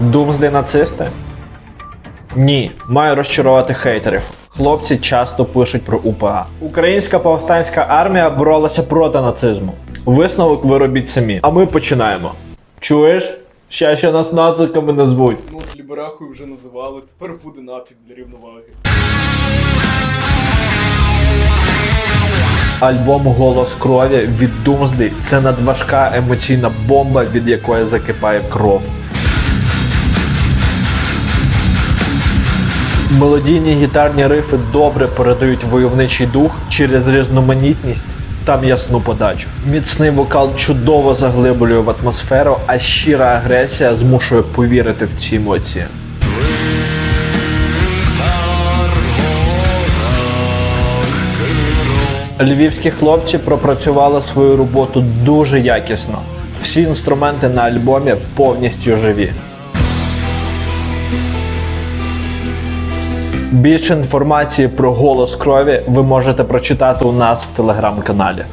Думсди нацисти? Ні, маю розчарувати хейтерів. Хлопці часто пишуть про УПА. Українська повстанська армія боролася проти нацизму. Висновок ви робіть самі. А ми починаємо. Чуєш? Ще ще нас нациками назвуть. Ну, Ліберахою вже називали, тепер буде нацик для рівноваги. Альбом Голос крові від Думсди це надважка емоційна бомба, від якої закипає кров. Мелодійні гітарні рифи добре передають войовничий дух через різноманітність та м'ясну подачу. Міцний вокал чудово заглиблює в атмосферу, а щира агресія змушує повірити в ці емоції. Львівські хлопці пропрацювали свою роботу дуже якісно. Всі інструменти на альбомі повністю живі. Більше інформації про голос крові ви можете прочитати у нас в телеграм-каналі.